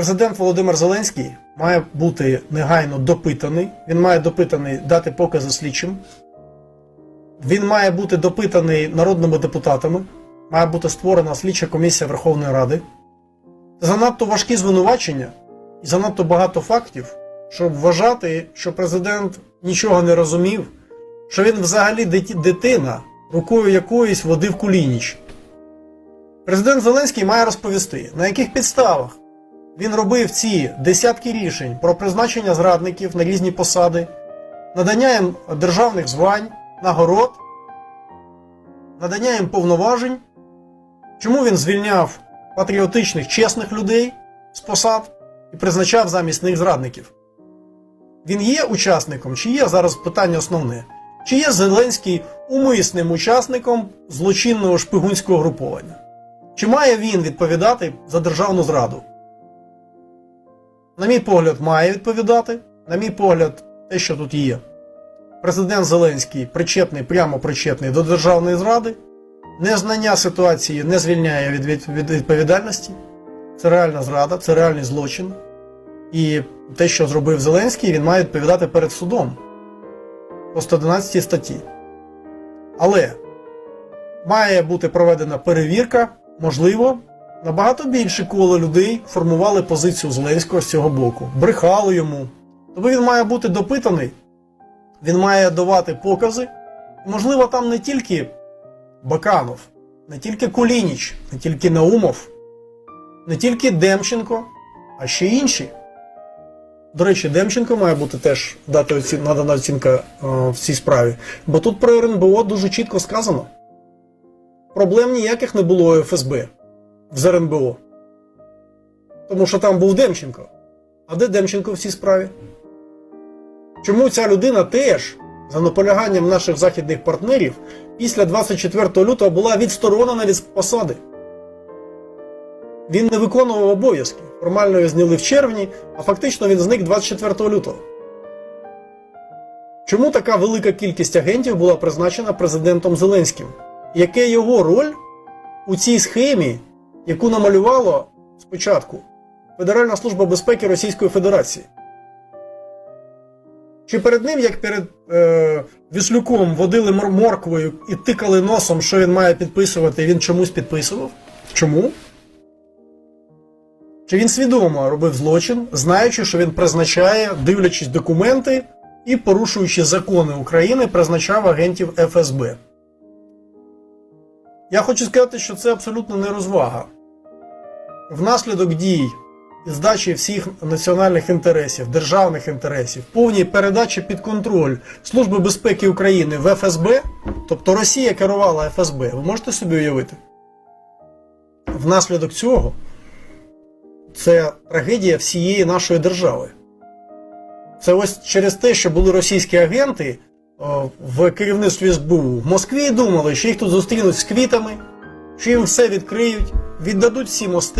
Президент Володимир Зеленський має бути негайно допитаний. Він має допитаний дати покази слідчим. Він має бути допитаний народними депутатами. Має бути створена слідча комісія Верховної Ради. Занадто важкі звинувачення і занадто багато фактів, щоб вважати, що президент нічого не розумів, що він взагалі дитина, рукою якоїсь водив кулініч. Президент Зеленський має розповісти, на яких підставах він робив ці десятки рішень про призначення зрадників на різні посади, надання їм державних звань, нагород, надання їм повноважень, чому він звільняв патріотичних, чесних людей з посад і призначав замість них зрадників. Він є учасником, чи є зараз питання основне? Чи є Зеленський умисним учасником злочинного шпигунського груповання? Чи має він відповідати за державну зраду? На мій погляд, має відповідати. На мій погляд, те, що тут є. Президент Зеленський причетний, прямо причетний до державної зради. Незнання ситуації не звільняє від, від, від відповідальності. Це реальна зрада, це реальний злочин. І те, що зробив Зеленський, він має відповідати перед судом по 111 статті. Але має бути проведена перевірка, можливо, набагато більше коло людей формували позицію Зеленського з цього боку, брехали йому. Тому він має бути допитаний, він має давати покази. Можливо, там не тільки Баканов, не тільки Кулініч, не тільки Наумов, не тільки Демченко, а ще інші. До речі, Демченко має бути теж дати оці... надана оцінка е, в цій справі. Бо тут про РНБО дуже чітко сказано. Проблем ніяких не було у ФСБ з РНБО. Тому що там був Демченко. А де Демченко в цій справі? Чому ця людина теж, за наполяганням наших західних партнерів, після 24 лютого була відсторонена від посади? Він не виконував обов'язки. Формально його зняли в червні, а фактично він зник 24 лютого. Чому така велика кількість агентів була призначена президентом Зеленським? Яка його роль у цій схемі, яку намалювало спочатку Федеральна служба безпеки Російської Федерації? Чи перед ним, як перед е, Віслюком, водили морквою і тикали носом, що він має підписувати, і він чомусь підписував? Чому? Чи він свідомо робив злочин, знаючи, що він призначає, дивлячись документи і порушуючи закони України, призначав агентів ФСБ? Я хочу сказати, що це абсолютно не розвага. Внаслідок дій здачі всіх національних інтересів, державних інтересів, повній передачі під контроль Служби безпеки України в ФСБ, тобто Росія керувала ФСБ, ви можете собі уявити? Внаслідок цього це трагедія всієї нашої держави. Це ось через те, що були російські агенти в керівництві СБУ в Москві думали, що їх тут зустрінуть з квітами, що їм все відкриють, віддадуть всі мости.